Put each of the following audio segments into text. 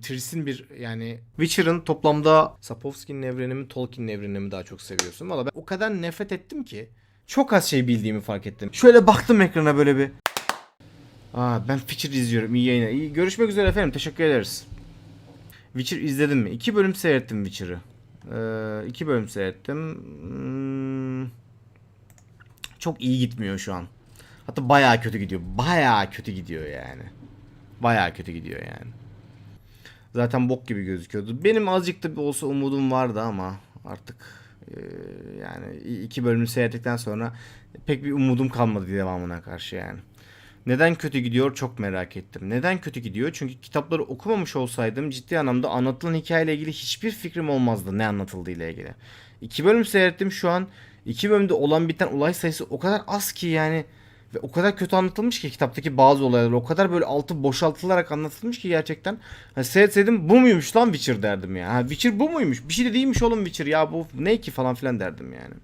Tirsin bir yani Witcher'ın toplamda Sapkowski'nin evrenini mi Tolkien'in evrenini mi daha çok seviyorsun? Valla ben o kadar nefret ettim ki çok az şey bildiğimi fark ettim. Şöyle baktım ekrana böyle bir. Aa ben Witcher izliyorum. İyi yayınlar. İyi görüşmek üzere efendim. Teşekkür ederiz. Witcher izledin mi? İki bölüm seyrettim Witcher'ı. Ee, iki bölüm seyrettim. Hmm, çok iyi gitmiyor şu an. Hatta bayağı kötü gidiyor. Bayağı kötü gidiyor yani. Bayağı kötü gidiyor yani. Zaten bok gibi gözüküyordu. Benim azıcık da bir olsa umudum vardı ama artık e, yani iki bölümü seyrettikten sonra pek bir umudum kalmadı devamına karşı yani. Neden kötü gidiyor çok merak ettim. Neden kötü gidiyor? Çünkü kitapları okumamış olsaydım ciddi anlamda anlatılan hikayeyle ilgili hiçbir fikrim olmazdı ne anlatıldığı ile ilgili. İki bölüm seyrettim şu an. İki bölümde olan biten olay sayısı o kadar az ki yani ve o kadar kötü anlatılmış ki kitaptaki bazı olaylar o kadar böyle altı boşaltılarak anlatılmış ki gerçekten. Hani seyretseydim bu muymuş lan Witcher derdim ya. Ha, Witcher bu muymuş? Bir şey de değilmiş oğlum Witcher ya bu ne ki falan filan derdim yani.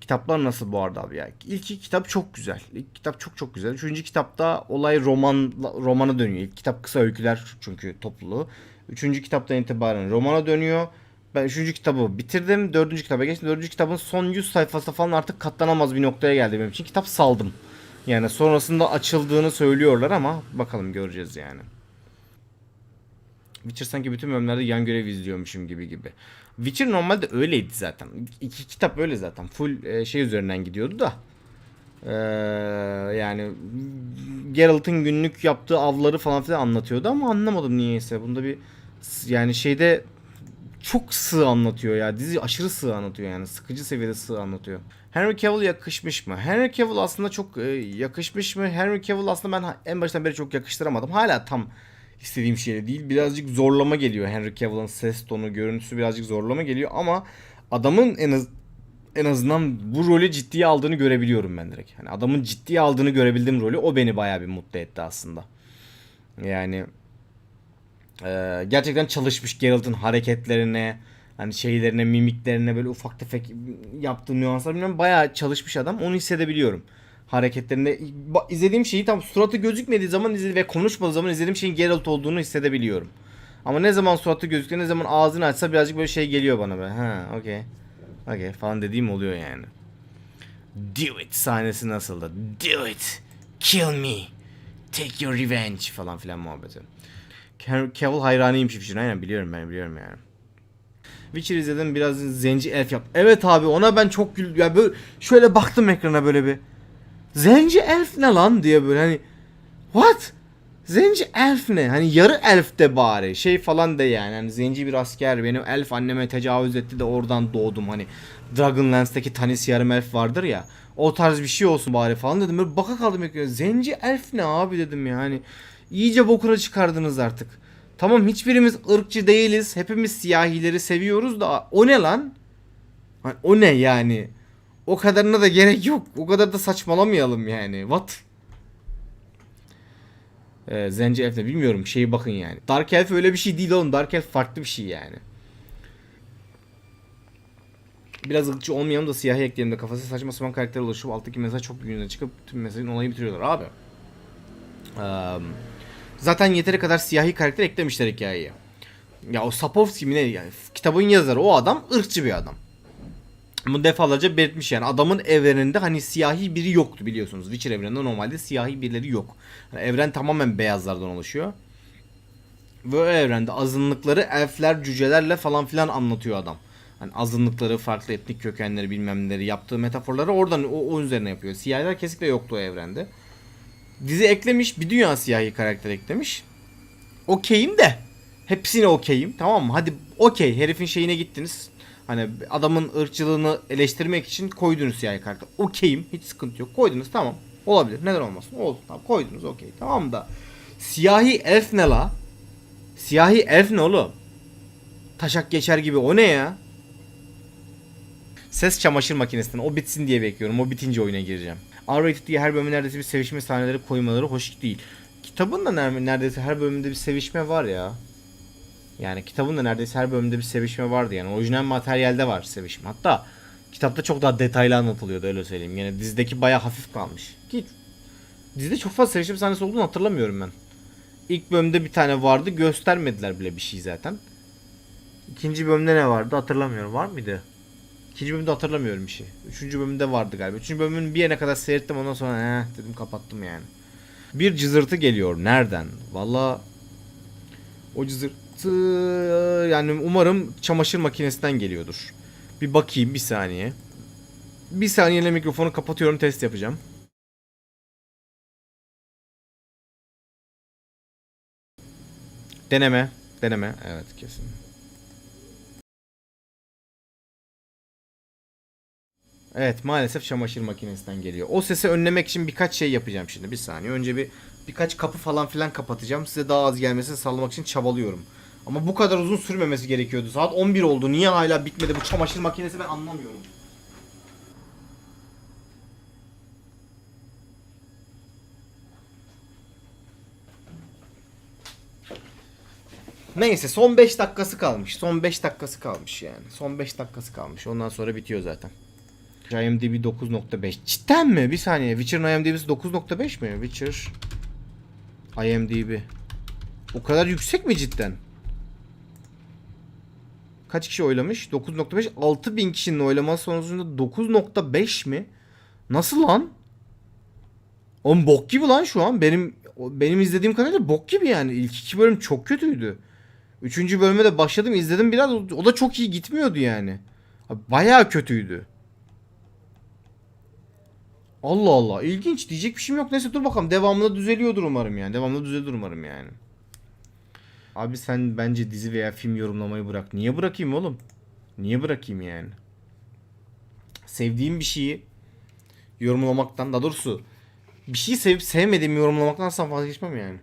Kitaplar nasıl bu arada abi ya? İlk iki kitap çok güzel. İlk kitap çok çok güzel. Üçüncü kitapta olay roman romana dönüyor. İlk kitap kısa öyküler çünkü topluluğu. Üçüncü kitaptan itibaren romana dönüyor. Ben üçüncü kitabı bitirdim. Dördüncü kitaba geçtim. Dördüncü kitabın son 100 sayfası falan artık katlanamaz bir noktaya geldi benim için. Kitap saldım. Yani sonrasında açıldığını söylüyorlar ama bakalım göreceğiz yani. Witcher sanki bütün bölümlerde yan görev izliyormuşum gibi gibi. Witcher normalde öyleydi zaten. İki kitap öyle zaten. Full e, şey üzerinden gidiyordu da. Ee, yani Geralt'ın günlük yaptığı avları falan filan anlatıyordu ama anlamadım niyeyse. Bunda bir yani şeyde çok sığ anlatıyor ya. Dizi aşırı sığ anlatıyor yani. Sıkıcı seviyede sığ anlatıyor. Henry Cavill yakışmış mı? Henry Cavill aslında çok e, yakışmış mı? Henry Cavill aslında ben en baştan beri çok yakıştıramadım. Hala tam istediğim şey değil. Birazcık zorlama geliyor Henry Cavill'ın ses tonu, görüntüsü birazcık zorlama geliyor ama adamın en az en azından bu rolü ciddiye aldığını görebiliyorum ben direkt. Hani adamın ciddiye aldığını görebildiğim rolü o beni bayağı bir mutlu etti aslında. Yani ee, gerçekten çalışmış Geralt'ın hareketlerine, hani şeylerine, mimiklerine böyle ufak tefek yaptığı nüanslar bilmem bayağı çalışmış adam. Onu hissedebiliyorum. Hareketlerinde izlediğim şeyi tam suratı gözükmediği zaman izledi ve konuşmadığı zaman izlediğim şeyin Geralt olduğunu hissedebiliyorum. Ama ne zaman suratı gözüküyor, ne zaman ağzını açsa birazcık böyle şey geliyor bana böyle. Ha, okey. Okey falan dediğim oluyor yani. Do it sahnesi nasıldı? Do it. Kill me. Take your revenge falan filan muhabbeti. Cavill hayranıyım Şifşin. Aynen biliyorum ben biliyorum yani. Witcher izledim biraz zenci elf yap. Evet abi ona ben çok gül ya böyle şöyle baktım ekrana böyle bir. Zenci elf ne lan diye böyle hani what? Zenci elf ne? Hani yarı elf de bari. Şey falan de yani. Hani zenci bir asker benim elf anneme tecavüz etti de oradan doğdum. Hani Dragonlance'daki Tanis yarım elf vardır ya. O tarz bir şey olsun bari falan dedim. Böyle baka kaldım. Zenci elf ne abi dedim yani. İyice bokura çıkardınız artık. Tamam hiçbirimiz ırkçı değiliz. Hepimiz siyahileri seviyoruz da o ne lan? Hani o ne yani? O kadarına da gerek yok. O kadar da saçmalamayalım yani. What? Ee, Zenci Elf bilmiyorum. Şeyi bakın yani. Dark Elf öyle bir şey değil oğlum. Dark Elf farklı bir şey yani. Biraz ırkçı olmayalım da siyah ekleyelim de kafası saçma sapan karakter oluşup alttaki mesaj çok büyüğüne çıkıp tüm mesajın olayı bitiriyorlar abi. Eee Zaten yeteri kadar siyahi karakter eklemişler hikayeye. Ya o Sapkowski mi ne yani kitabın yazarı o adam ırkçı bir adam. Bunu defalarca belirtmiş yani adamın evreninde hani siyahi biri yoktu biliyorsunuz. Witcher evreninde normalde siyahi birileri yok. Yani evren tamamen beyazlardan oluşuyor. Ve o evrende azınlıkları elfler, cücelerle falan filan anlatıyor adam. Hani azınlıkları, farklı etnik kökenleri bilmem neleri yaptığı metaforları oradan o, o üzerine yapıyor. Siyahiler kesinlikle yoktu o evrende. Dizi eklemiş bir dünya siyahi karakter eklemiş. Okeyim de. Hepsine okeyim tamam mı? Hadi okey herifin şeyine gittiniz. Hani adamın ırkçılığını eleştirmek için koydunuz siyahi karakter. Okeyim hiç sıkıntı yok. Koydunuz tamam. Olabilir neden olmasın. Olsun tamam koydunuz okey tamam da. Siyahi elf ne la? Siyahi elf ne oğlum? Taşak geçer gibi o ne ya? Ses çamaşır makinesinden o bitsin diye bekliyorum. O bitince oyuna gireceğim. R-rated diye her bölüme neredeyse bir sevişme sahneleri koymaları hoş değil. Kitabın da ner- neredeyse her bölümünde bir sevişme var ya. Yani kitabın da neredeyse her bölümünde bir sevişme vardı yani. Orijinal materyalde var sevişme. Hatta kitapta çok daha detaylı anlatılıyordu öyle söyleyeyim. Yani dizideki baya hafif kalmış. Ki dizide çok fazla sevişme sahnesi olduğunu hatırlamıyorum ben. İlk bölümde bir tane vardı. Göstermediler bile bir şey zaten. İkinci bölümde ne vardı hatırlamıyorum. Var mıydı? İkinci bölümde hatırlamıyorum şey. Üçüncü bölümde vardı galiba. Üçüncü bölümün bir yerine kadar seyrettim ondan sonra eh dedim kapattım yani. Bir cızırtı geliyor. Nereden? Valla o cızırtı yani umarım çamaşır makinesinden geliyordur. Bir bakayım bir saniye. Bir saniyeyle mikrofonu kapatıyorum test yapacağım. Deneme. Deneme. Evet kesin. Evet maalesef çamaşır makinesinden geliyor. O sesi önlemek için birkaç şey yapacağım şimdi. Bir saniye. Önce bir birkaç kapı falan filan kapatacağım. Size daha az gelmesini sağlamak için çabalıyorum. Ama bu kadar uzun sürmemesi gerekiyordu. Saat 11 oldu. Niye hala bitmedi bu çamaşır makinesi ben anlamıyorum. Neyse son 5 dakikası kalmış. Son 5 dakikası kalmış yani. Son 5 dakikası kalmış. Ondan sonra bitiyor zaten. IMDb 9.5. Cidden mi? Bir saniye. Witcher'ın IMDb'si 9.5 mi? Witcher IMDb. O kadar yüksek mi cidden? Kaç kişi oylamış? 9.5. 6000 kişinin oylaması sonucunda 9.5 mi? Nasıl lan? Oğlum bok gibi lan şu an. Benim benim izlediğim kadarıyla bok gibi yani. İlk iki bölüm çok kötüydü. Üçüncü bölüme de başladım izledim biraz. O da çok iyi gitmiyordu yani. Bayağı kötüydü. Allah Allah. ilginç diyecek bir şeyim yok. Neyse dur bakalım. Devamında düzeliyordur umarım yani. Devamında düzelir umarım yani. Abi sen bence dizi veya film yorumlamayı bırak. Niye bırakayım oğlum? Niye bırakayım yani? Sevdiğim bir şeyi yorumlamaktan daha doğrusu bir şeyi sevip sevmediğimi yorumlamaktan asla vazgeçmem yani.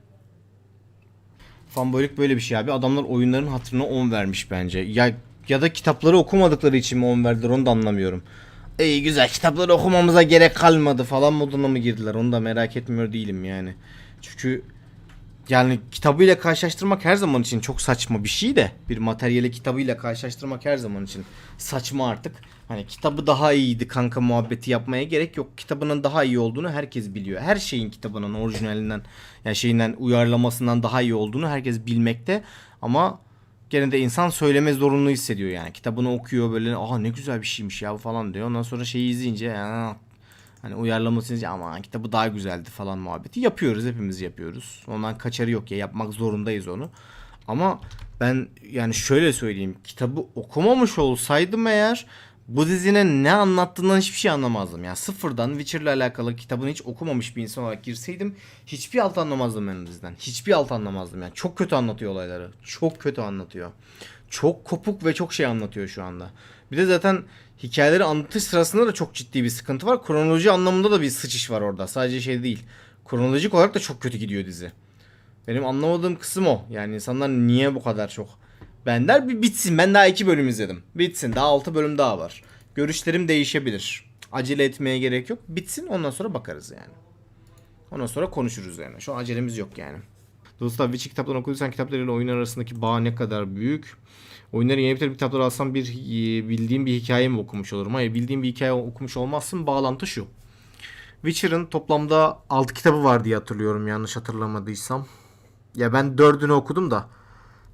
Fanboylik böyle bir şey abi. Adamlar oyunların hatırına 10 vermiş bence. Ya ya da kitapları okumadıkları için mi 10 verdiler onu da anlamıyorum. İyi güzel kitapları okumamıza gerek kalmadı falan moduna mı girdiler onu da merak etmiyor değilim yani. Çünkü yani kitabıyla karşılaştırmak her zaman için çok saçma bir şey de bir materyali kitabıyla karşılaştırmak her zaman için saçma artık. Hani kitabı daha iyiydi kanka muhabbeti yapmaya gerek yok. Kitabının daha iyi olduğunu herkes biliyor. Her şeyin kitabının orijinalinden yani şeyinden uyarlamasından daha iyi olduğunu herkes bilmekte. Ama gene de insan söyleme zorunlu hissediyor yani. Kitabını okuyor böyle aa ne güzel bir şeymiş ya falan diyor. Ondan sonra şeyi izleyince hani uyarlamasını ama kitabı daha güzeldi falan muhabbeti yapıyoruz. Hepimiz yapıyoruz. Ondan kaçarı yok ya yapmak zorundayız onu. Ama ben yani şöyle söyleyeyim. Kitabı okumamış olsaydım eğer bu dizinin ne anlattığından hiçbir şey anlamazdım. Yani sıfırdan Witcher'la alakalı kitabını hiç okumamış bir insan olarak girseydim hiçbir alt anlamazdım ben diziden. Hiçbir alt anlamazdım yani. Çok kötü anlatıyor olayları. Çok kötü anlatıyor. Çok kopuk ve çok şey anlatıyor şu anda. Bir de zaten hikayeleri anlatış sırasında da çok ciddi bir sıkıntı var. Kronoloji anlamında da bir sıçış var orada. Sadece şey değil. Kronolojik olarak da çok kötü gidiyor dizi. Benim anlamadığım kısım o. Yani insanlar niye bu kadar çok Bender bir bitsin. Ben daha iki bölüm izledim. Bitsin. Daha altı bölüm daha var. Görüşlerim değişebilir. Acele etmeye gerek yok. Bitsin ondan sonra bakarız yani. Ondan sonra konuşuruz yani. Şu an acelemiz yok yani. Dostlar Witcher kitaplarını okuduysan kitaplarıyla oyun arasındaki bağ ne kadar büyük? Oyunları yeni bitirip kitapları alsam bir e, bildiğim bir hikaye mi okumuş olurum? Hayır bildiğim bir hikaye okumuş olmazsın. Bağlantı şu. Witcher'ın toplamda 6 kitabı var diye hatırlıyorum yanlış hatırlamadıysam. Ya ben 4'ünü okudum da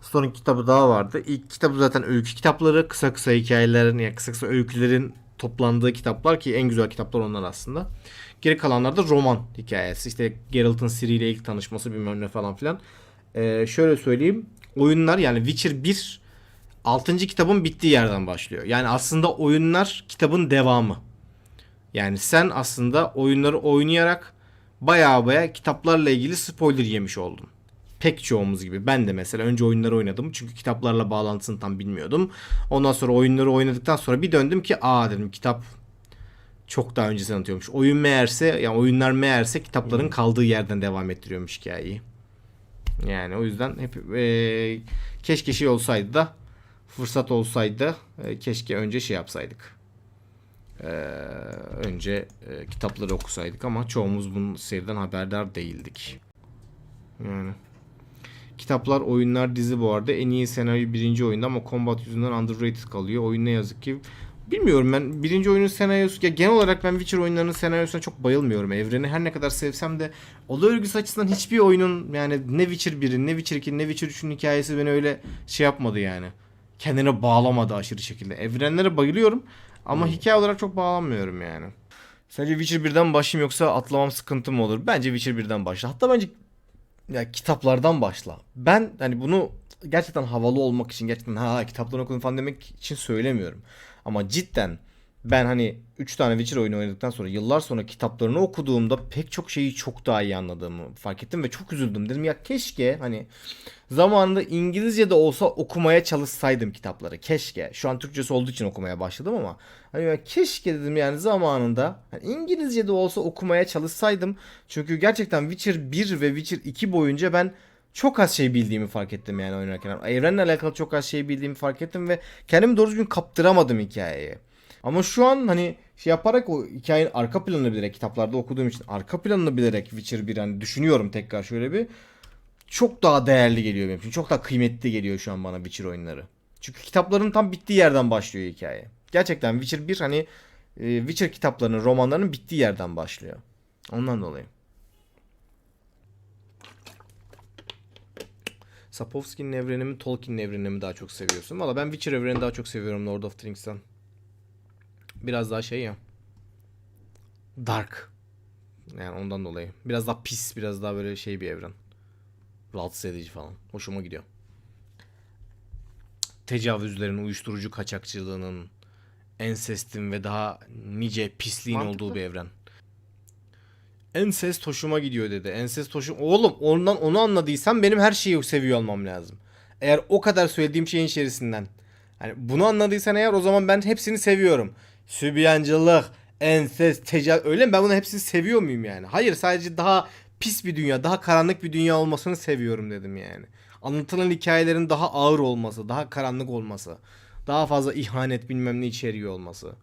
Son kitabı daha vardı. İlk kitabı zaten öykü kitapları. Kısa kısa hikayelerin ya kısa kısa öykülerin toplandığı kitaplar ki en güzel kitaplar onlar aslında. Geri kalanlar da roman hikayesi. İşte Geralt'ın Ciri ile ilk tanışması bilmem ne falan filan. Ee, şöyle söyleyeyim. Oyunlar yani Witcher 1 6. kitabın bittiği yerden başlıyor. Yani aslında oyunlar kitabın devamı. Yani sen aslında oyunları oynayarak baya baya kitaplarla ilgili spoiler yemiş oldun pek çoğumuz gibi. Ben de mesela önce oyunları oynadım. Çünkü kitaplarla bağlantısını tam bilmiyordum. Ondan sonra oyunları oynadıktan sonra bir döndüm ki aa dedim kitap çok daha önce anlatıyormuş. Oyun meğerse yani oyunlar meğerse kitapların kaldığı yerden devam ettiriyormuş hikayeyi. Yani o yüzden hep e, keşke şey olsaydı da fırsat olsaydı e, keşke önce şey yapsaydık. E, önce e, kitapları okusaydık ama çoğumuz bunun seriden haberdar değildik. Yani. Kitaplar, oyunlar, dizi bu arada. En iyi senaryo birinci oyunda ama combat yüzünden underrated kalıyor. Oyun ne yazık ki bilmiyorum ben birinci oyunun senaryosu ya genel olarak ben Witcher oyunlarının senaryosuna çok bayılmıyorum. Evreni her ne kadar sevsem de olay örgüsü açısından hiçbir oyunun yani ne Witcher 1'in ne Witcher 2'nin ne Witcher 3'ün hikayesi beni öyle şey yapmadı yani. Kendine bağlamadı aşırı şekilde. Evrenlere bayılıyorum ama hikaye olarak çok bağlanmıyorum yani. Sence Witcher 1'den başlayayım yoksa atlamam sıkıntı mı olur? Bence Witcher 1'den başla. Hatta bence ya kitaplardan başla. Ben hani bunu gerçekten havalı olmak için gerçekten ha kitapları okudum falan demek için söylemiyorum. Ama cidden ben hani 3 tane Witcher oyunu oynadıktan sonra yıllar sonra kitaplarını okuduğumda pek çok şeyi çok daha iyi anladığımı fark ettim ve çok üzüldüm. Dedim ya keşke hani zamanında İngilizce de olsa okumaya çalışsaydım kitapları. Keşke. Şu an Türkçesi olduğu için okumaya başladım ama hani ya keşke dedim yani zamanında hani İngilizce de olsa okumaya çalışsaydım. Çünkü gerçekten Witcher 1 ve Witcher 2 boyunca ben çok az şey bildiğimi fark ettim yani oynarken. Evrenle alakalı çok az şey bildiğimi fark ettim ve kendimi doğru düzgün kaptıramadım hikayeye. Ama şu an hani şey yaparak o hikayenin arka planını bilerek kitaplarda okuduğum için arka planını bilerek Witcher 1 hani düşünüyorum tekrar şöyle bir çok daha değerli geliyor benim için. Çok daha kıymetli geliyor şu an bana Witcher oyunları. Çünkü kitapların tam bittiği yerden başlıyor hikaye. Gerçekten Witcher 1 hani e, Witcher kitaplarının, romanlarının bittiği yerden başlıyor. Ondan dolayı. Sapkowski'nin evrenini mi Tolkien'in evrenini daha çok seviyorsun? Valla ben Witcher evrenini daha çok seviyorum Lord of the Rings'ten. Biraz daha şey ya. Dark. Yani ondan dolayı. Biraz daha pis, biraz daha böyle şey bir evren. Rahatsız edici falan. Hoşuma gidiyor. Tecavüzlerin, uyuşturucu kaçakçılığının, ensestin ve daha nice pisliğin Mantıklı. olduğu bir evren. Ensest hoşuma gidiyor dedi. Ensest hoşum... Oğlum ondan onu anladıysan benim her şeyi seviyor olmam lazım. Eğer o kadar söylediğim şeyin içerisinden. Hani bunu anladıysan eğer o zaman ben hepsini seviyorum. Sübyancılık, ensest, tecavüz... Öyle mi? Ben bunu hepsini seviyor muyum yani? Hayır sadece daha pis bir dünya, daha karanlık bir dünya olmasını seviyorum dedim yani. Anlatılan hikayelerin daha ağır olması, daha karanlık olması. Daha fazla ihanet bilmem ne içeriyor olması.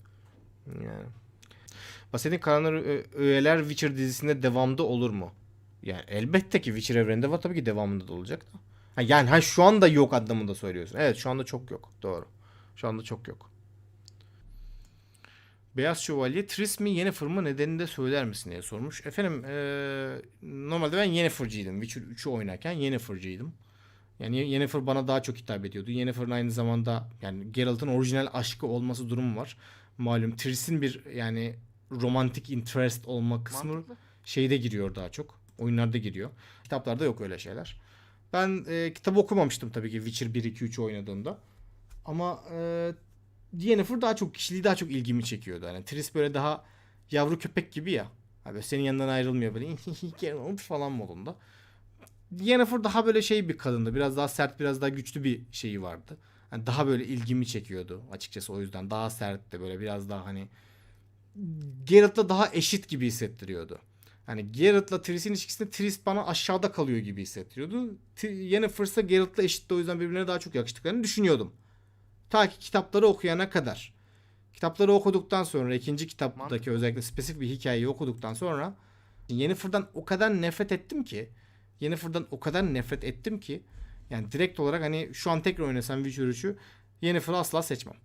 Yani. Bahsettiğin Karanlar Ö- Öğeler Witcher dizisinde devamda olur mu? Yani elbette ki Witcher evreninde var tabii ki devamında da olacak da. Ha, yani ha şu anda yok anlamında söylüyorsun. Evet şu anda çok yok. Doğru. Şu anda çok yok. Beyaz Şövalye Triss mi Yennefer mı nedenini de söyler misin diye sormuş. Efendim eee, normalde ben Yennefer'cıydım. Witcher 3'ü oynarken Yennefer'cıydım. Yani Yennefer bana daha çok hitap ediyordu. Yennefer'ın aynı zamanda yani Geralt'ın orijinal aşkı olması durumu var. Malum Triss'in bir yani romantik interest olma kısmı Mantıklı. şeyde giriyor daha çok. Oyunlarda giriyor. Kitaplarda yok öyle şeyler. Ben e, kitabı okumamıştım tabii ki Witcher 1 2 3 oynadığımda. Ama e, Yennefer daha çok kişiliği daha çok ilgimi çekiyordu. Yani Triss böyle daha yavru köpek gibi ya. Abi senin yanından ayrılmıyor böyle falan modunda. Yennefer daha böyle şey bir kadındı. Biraz daha sert, biraz daha güçlü bir şeyi vardı. Yani daha böyle ilgimi çekiyordu açıkçası o yüzden. Daha sertti böyle biraz daha hani Geralt'la daha eşit gibi hissettiriyordu. Hani Geralt'la Triss'in ilişkisinde Triss bana aşağıda kalıyor gibi hissettiriyordu. Yennefer ise Geralt'la eşitti o yüzden birbirine daha çok yakıştıklarını düşünüyordum. Ta ki kitapları okuyana kadar. Kitapları okuduktan sonra ikinci kitaptaki özellikle spesifik bir hikayeyi okuduktan sonra Yennefer'dan o kadar nefret ettim ki Yennefer'dan o kadar nefret ettim ki yani direkt olarak hani şu an tekrar oynasam Witcher 3'ü Yennefer'ı asla seçmem.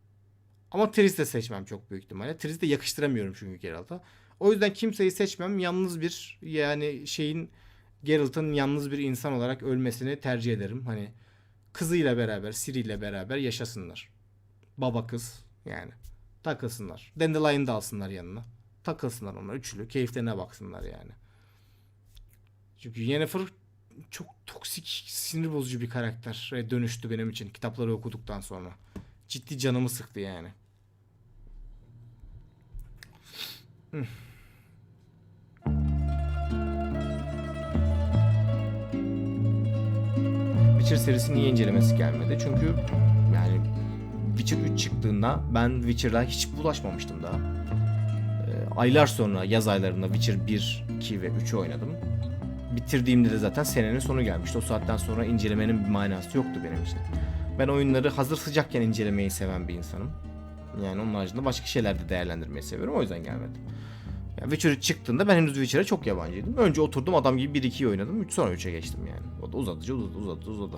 Ama Triss de seçmem çok büyük ihtimalle. Triss'i de yakıştıramıyorum çünkü Geralt'a. O yüzden kimseyi seçmem. Yalnız bir yani şeyin Geralt'ın yalnız bir insan olarak ölmesini tercih ederim. Hani kızıyla beraber, Ciri ile beraber yaşasınlar. Baba kız yani. Takılsınlar. Dandelion'ı da alsınlar yanına. Takılsınlar onlar üçlü. Keyiflerine baksınlar yani. Çünkü Yennefer çok toksik, sinir bozucu bir karakter dönüştü benim için kitapları okuduktan sonra. Ciddi canımı sıktı yani. Witcher serisinin niye incelemesi gelmedi? Çünkü Witcher 3 çıktığında ben Witcher'la hiç bulaşmamıştım daha. Ee, aylar sonra yaz aylarında Witcher 1, 2 ve 3'ü oynadım. Bitirdiğimde de zaten senenin sonu gelmişti. O saatten sonra incelemenin bir manası yoktu benim için. Ben oyunları hazır sıcakken incelemeyi seven bir insanım. Yani onun haricinde başka şeyler de değerlendirmeyi seviyorum. O yüzden gelmedim. Yani Witcher 3 çıktığında ben henüz Witcher'a çok yabancıydım. Önce oturdum adam gibi 1-2'yi oynadım. 3 sonra 3'e geçtim yani. O da uzadıcı uzadı uzadı uzadı.